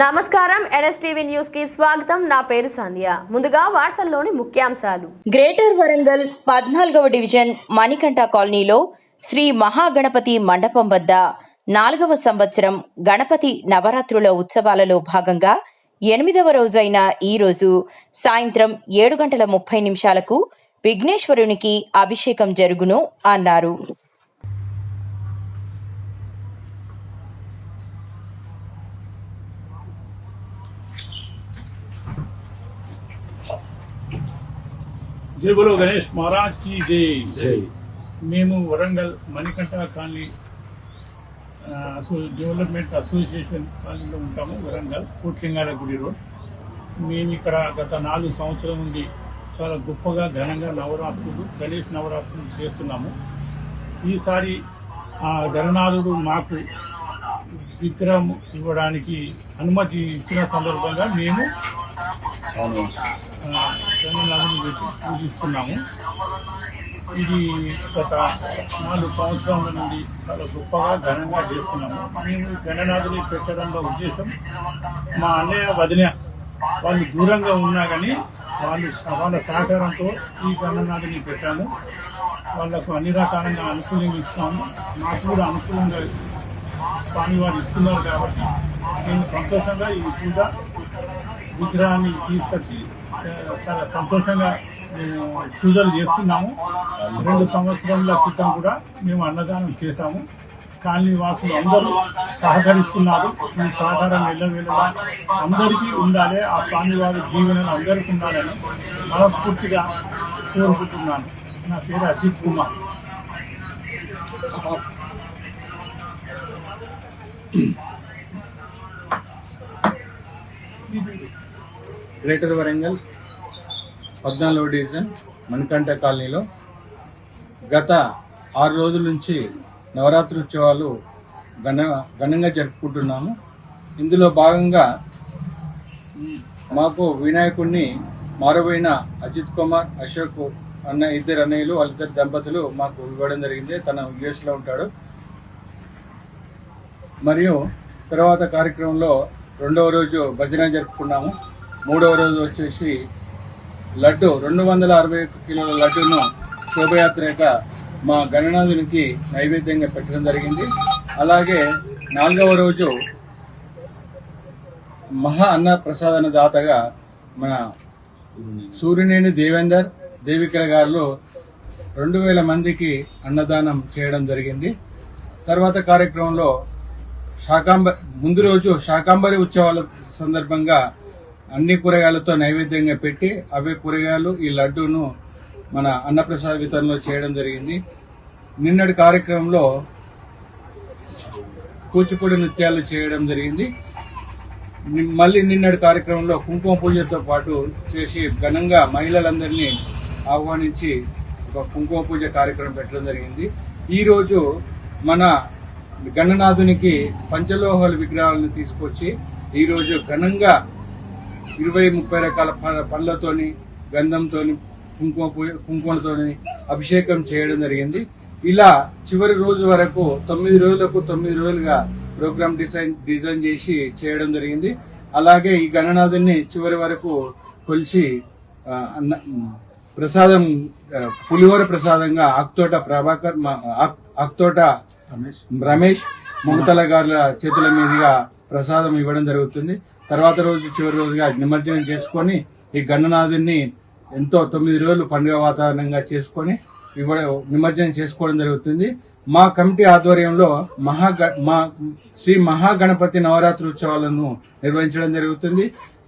నమస్కారం ఎన్ఎస్టీవీ న్యూస్కి స్వాగతం. నా పేరు సంధ్య. ముందుగా వార్తల్లోని ముఖ్యాంశాలు. గ్రేటర్ వరంగల్ పద్నాలుగవ డివిజన్ మణికంఠ కాలనీలో శ్రీ మహాగణపతి మండపం వద్ద నాలుగవ సంవత్సరం గణపతి నవరాత్రుల ఉత్సవాలలో భాగంగా ఎనిమిదవ రోజైన ఈ రోజు సాయంత్రం ఏడు గంటల ముప్పై నిమిషాలకు విఘ్నేశ్వరునికి అభిషేకం జరుగును అన్నారు. జై బోలో గణేష్ మహారాజ్కి జై. జై. మేము Warangal Manikanta colony development association కాలనీలో ఉంటాము వరంగల్ కోట్లింగాల గుడి రోడ్. మేము ఇక్కడ గత నాలుగు సంవత్సరాల నుండి చాలా గొప్పగా ఘనంగా నవరాత్రులు గణేష్ నవరాత్రులు చేస్తున్నాము. ఈసారి ఆ గణనాథుడు మాకు విగ్రహం ఇవ్వడానికి అనుమతి ఇచ్చిన సందర్భంగా మేము ఆ, పెట్టి పూజిస్తున్నాము ఇది గత నాలుగు సంవత్సరాల నుండి చాలా గొప్పగా ఘనంగా చేస్తున్నాము. మేము గణనాథుని పెట్టడంలో ఉద్దేశం మా అన్నయ్య వదిన వాళ్ళు దూరంగా ఉన్నా కానీ వాళ్ళు వాళ్ళ సహకారంతో ఈ గణనాథుని పెట్టాము. వాళ్ళకు అన్ని రకాలుగా అనుకూలంగా ఇస్తాము మాకు కూడా అనుకూలంగా స్వామివారు ఇస్తున్నారు కాబట్టి మేము సంతోషంగా ఈ పూజ విగ్రహాన్ని తీసుకొచ్చి చాలా సంతోషంగా మేము పూజలు చేస్తున్నాము. రెండు సంవత్సరాల క్రితం కూడా మేము అన్నదానం చేశాము. కాలనీ వాసులు అందరూ సహకరిస్తున్నారు. ఈ సహకారం వెళ్ళవేళలా అందరికీ ఉండాలి ఆ స్వామివారి జీవనం అందరికీ ఉండాలని మనస్ఫూర్తిగా కోరుకుంటున్నాను. నా పేరు అజిత్ కుమార్. గ్రేటర్ వరంగల్ పద్నాలుగో డివిజన్ మణికంఠ కాలనీలో గత ఆరు రోజుల నుంచి నవరాత్రి ఉత్సవాలు ఘన ఘనంగా జరుపుకుంటున్నాము. ఇందులో భాగంగా మాకు వినాయకుడిని మారబోయిన అజిత్ కుమార్ అశోక్ అన్న ఇద్దరు అన్నయ్యలు వాళ్ళిద్దరు దంపతులు మాకు ఇవ్వడం జరిగింది. తన యుఎస్లో ఉంటాడు. మరియు తర్వాత కార్యక్రమంలో రెండవ రోజు భజన జరుపుకున్నాము. మూడవ రోజు వచ్చేసి లడ్డు రెండు వందల అరవై ఒక్క కిలోల లడ్డును శోభయాత్రగా మా గణనాథునికి నైవేద్యంగా పెట్టడం జరిగింది. అలాగే నాలుగవ రోజు మహా అన్న ప్రసాదన దాతగా మన సూర్యనేని దేవేందర్ దేవికల గారు రెండు వేల మందికి అన్నదానం చేయడం జరిగింది. తర్వాత కార్యక్రమంలో శాకాంబ ముందు రోజు శాకాంబరి ఉత్సవాల సందర్భంగా అన్ని కూరగాయలతో నైవేద్యంగా పెట్టి అవే కూరగాయలు ఈ లడ్డూను మన అన్నప్రసాద వితరణలో చేయడం జరిగింది. నిన్నటి కార్యక్రమంలో కూచిపూడి నృత్యాలు చేయడం జరిగింది. మళ్ళీ నిన్నటి కార్యక్రమంలో కుంకుమ పూజతో పాటు చేసి ఘనంగా మహిళలందరినీ ఆహ్వానించి ఒక కుంకుమ పూజ కార్యక్రమం పెట్టడం జరిగింది. ఈరోజు మన గణనాథునికి పంచలోహాల విగ్రహాలను తీసుకొచ్చి ఈరోజు ఘనంగా ఇరవై ముప్పై రకాల పండ్లతోని గంధంతోని కుంకుమ కుంకుమలతోని అభిషేకం చేయడం జరిగింది. ఇలా చివరి రోజు వరకు తొమ్మిది రోజులకు తొమ్మిది రోజులుగా ప్రోగ్రామ్ డిజైన్ డిజైన్ చేసి చేయడం జరిగింది. అలాగే ఈ గణనాథుని చివరి వరకు కొలిచి ప్రసాదం పులిహోర ప్రసాదంగా ఆక్తోట ప్రభాకర్ ఆక్తోట రమేష్ మమతల గారుల చేతుల మీదుగా ప్రసాదం ఇవ్వడం జరుగుతుంది. తర్వాత రోజు చివరి రోజుగా నిమజ్జనం చేసుకొని ఈ గణనాథుని ఎంతో తొమ్మిది రోజులు పండుగ వాతావరణంగా చేసుకొని ఇవ్వడం నిమజ్జనం చేసుకోవడం జరుగుతుంది. మా కమిటీ ఆధ్వర్యంలో మహా మా శ్రీ మహాగణపతి నవరాత్రి ఉత్సవాలను నిర్వహించడం జరుగుతుంది.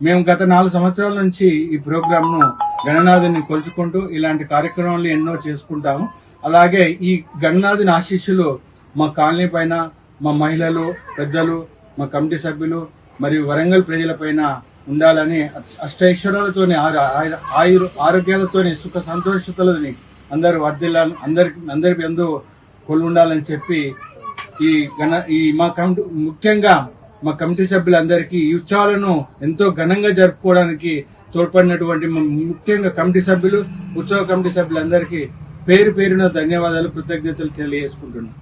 మేము గత నాలుగు సంవత్సరాల నుంచి ఈ ప్రోగ్రాంను గణనాథుని కొలుచుకుంటూ ఇలాంటి కార్యక్రమాలు ఎన్నో చేసుకుంటాము. అలాగే ఈ గణనాథుని ఆశీస్సులు మా కాలనీ పైన మా మహిళలు పెద్దలు మా కమిటీ సభ్యులు మరియు వరంగల్ ప్రజలపైన ఉండాలని అష్టైశ్వర్యాలతోని ఆయుర ఆరు- ఆరోగ్యాలతోని సుఖ సంతోషతలని అందరూ వర్ధిల్లాలని అందరికి అందరి ఎందు కొలుండాలని చెప్పి ఈ గణ ఈ మా కమిటీ ముఖ్యంగా మా కమిటీ సభ్యులందరికీ ఈ ఉత్సవాలను ఎంతో ఘనంగా జరుపుకోవడానికి తోడ్పడినటువంటి ముఖ్యంగా కమిటీ సభ్యులు ఉత్సవ కమిటీ సభ్యులందరికీ పేరు పేరున ధన్యవాదాలు కృతజ్ఞతలు తెలియజేసుకుంటున్నాను